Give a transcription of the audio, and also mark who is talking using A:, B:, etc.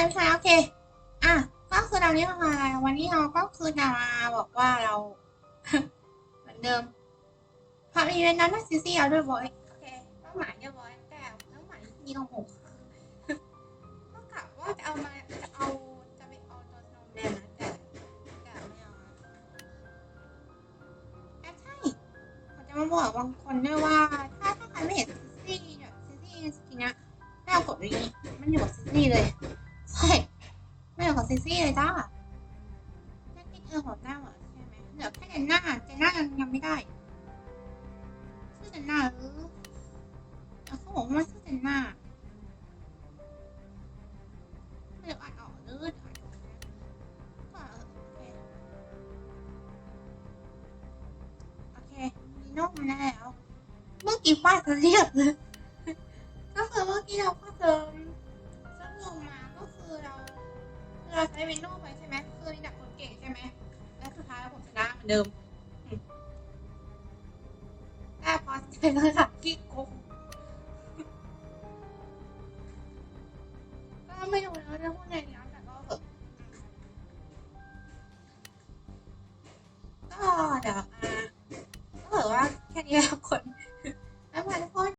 A: ช่ไม่ใช่โอเค อะ ก็คือเราเนี้มาวันนี้เราก็คือจะมาบอกว่าเราเหมือนเดิมพอมีเวนนั้นนะซิซี่เอาด้วยบอยโอเคต้องหมายเรียบร้อยแต่ต้องหมายที่เราหกก็กะว่าจะเอามาจะเอาจะไปเอาตัวนว์แมนนะแต่แต่ไม่เอาแอบใช่ผมจะมาบอกบางคนด้วยว่า ถ้าถ้าใครไม่เห็นซิซี่แบบซิซี่สกินเนี้ยให้เอากดนี้มันอยู่กับซิซี่เลย ไม่เอยู่กับซิซี่เลยจ้าแค่ติดเออหัวหน้าเหรอใช่ไหมเหลือแค่เจนหน้าเจนหน้ายังยังไม่ได้ชื่อเจนหน้าหรือเอเขาบอกว่าชื่อเจนหน้าเดี๋ยวอ่านออกหรืออ่านออกนะโอเคโอเคมีโน้ตมาแล้วเมื่อกี้ป้าจะเรียกเลยก็คือเมื่อกี้เราก็เติม เราใช้วินโดว์ไปใช่ไหมคือมีแต่คนเก่งใช่ไหมแล้วสุดท้ายแล้วผมชนะเหมือนเดิมแต่พอเป็นระดับที่โกงก็ไม่รู้นะจะพูดไงดีนะแต่ก็ก็เดี๋ยวอ่าก็ถือว่าแค่นี้แล้ว